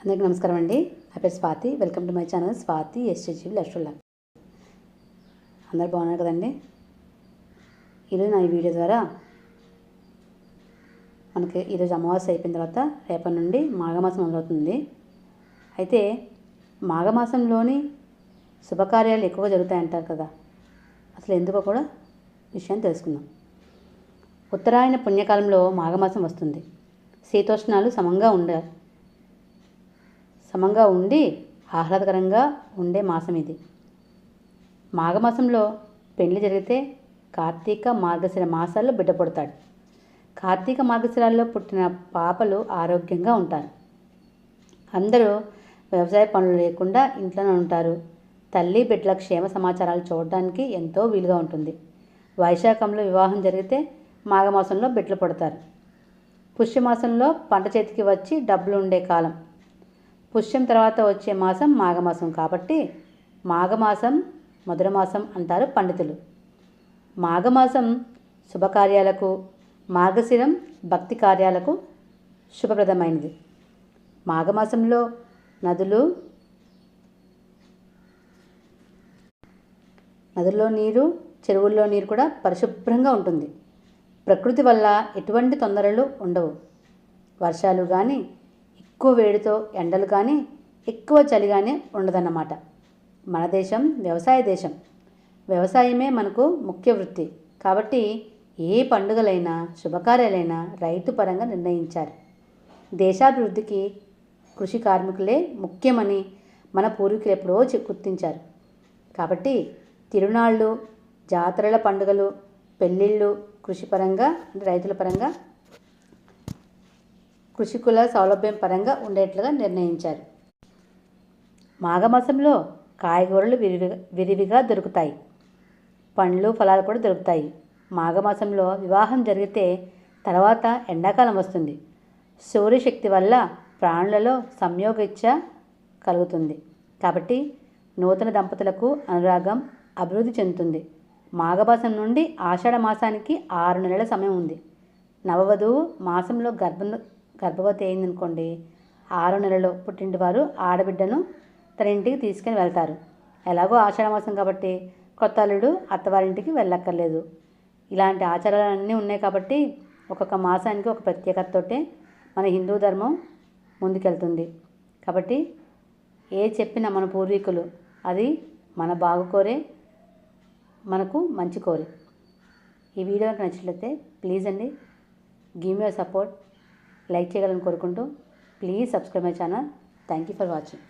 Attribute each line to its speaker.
Speaker 1: అందరికీ నమస్కారం అండి. నా పేరు Swathi. Welcome to my channel Swathi SHV లక్షల అందరు బాగున్నారు కదండి? ఈరోజు నా ఈ వీడియో ద్వారా మనకి ఈరోజు అమావాస్య అయిపోయిన తర్వాత రేపటి నుండి మాఘమాసం మొదలవుతుంది. అయితే మాఘమాసంలోని శుభకార్యాలు ఎక్కువగా జరుగుతాయంటారు కదా. అసలు ఎందుకో కూడా విషయాన్ని తెలుసుకుందాం. ఉత్తరాయణ పుణ్యకాలంలో మాఘమాసం వస్తుంది. శీతోష్ణాలు సమంగా ఉండాలి సమంగా ఉండి ఆహ్లాదకరంగా ఉండే మాసం ఇది. మాఘమాసంలో పెళ్ళి జరిగితే కార్తీక మార్గశిర మాసాల్లో బిడ్డ పుడతాడు. కార్తీక మార్గశిరాల్లో పుట్టిన పాపలు ఆరోగ్యంగా ఉంటారు. అందరూ వ్యవసాయ పనులు లేకుండా ఇంట్లోనే ఉంటారు. తల్లి బిడ్డల క్షేమ సమాచారాలు చూడడానికి ఎంతో వీలుగా ఉంటుంది. వైశాఖంలో వివాహం జరిగితే మాఘమాసంలో బిడ్డలు పుడతారు. పుష్యమాసంలో పంట చేతికి వచ్చి డబ్బులు ఉండే కాలం. పుష్యం తర్వాత వచ్చే మాసం మాఘమాసం కాబట్టి మాఘమాసం మధుర మాసం అంటారు పండితులు. మాఘమాసం శుభకార్యాలకు మార్గశిరం భక్తి కార్యాలకు శుభప్రదమైనది. మాఘమాసంలో నదులు నదుల్లో నీరు చెరువుల్లో నీరు కూడా పరిశుభ్రంగా ఉంటుంది. ప్రకృతి వల్ల ఎటువంటి తొందరలు ఉండవు. వర్షాలు కానీ ఎక్కువ వేడితో ఎండలు కానీ ఎక్కువ చలి కానీ ఉండదన్నమాట. మన దేశం వ్యవసాయ దేశం. వ్యవసాయమే మనకు ముఖ్య వృత్తి. కాబట్టి ఏ పండుగలైనా శుభకార్యాలైనా రైతు పరంగా నిర్ణయించారు దేశాభివృద్ధికి కృషి కార్మికులే ముఖ్యమని మన పూర్వీకులు ఎప్పుడో గుర్తించారు. కాబట్టి తిరునాళ్ళు జాతరల పండుగలు పెళ్ళిళ్ళు కృషి పరంగా అంటే రైతుల పరంగా కృషికుల సౌలభ్యం పరంగా ఉండేట్లుగా నిర్ణయించారు. మాఘమాసంలో కాయగూరలు విరివిగా విరివిగా దొరుకుతాయి. పండ్లు ఫలాలు కూడా దొరుకుతాయి. మాఘమాసంలో వివాహం జరిగితే తర్వాత ఎండాకాలం వస్తుంది. సూర్యశక్తి వల్ల ప్రాణులలో సంయోగ కలుగుతుంది. కాబట్టి నూతన దంపతులకు అనురాగం అభివృద్ధి చెందుతుంది. మాఘమాసం నుండి ఆషాఢ మాసానికి ఆరు నెలల సమయం ఉంది. నవవధువు మాసంలో గర్భం గర్భవతి అయిందనుకోండి ఆరు నెలలో పుట్టింటి వారు ఆడబిడ్డను తన ఇంటికి తీసుకుని వెళ్తారు. ఎలాగో ఆషాఢ మాసం కాబట్టి కొత్త అల్లుడు అత్తవారింటికి వెళ్ళక్కర్లేదు. ఇలాంటి ఆచారాలన్నీ ఉన్నాయి కాబట్టి ఒక్కొక్క మాసానికి ఒక ప్రత్యేకతతోటే మన హిందూ ధర్మం ముందుకెళ్తుంది. కాబట్టి ఏ చెప్పినా మన పూర్వీకులు అది మన బాగు కోరే మనకు మంచి కోరే. ఈ వీడియో నచ్చినట్లయితే ప్లీజ్ అండి గివ్ మీ సపోర్ట్. లైక్ చేయగలని కోరుకుంటూ please subscribe my channel. Thank you for watching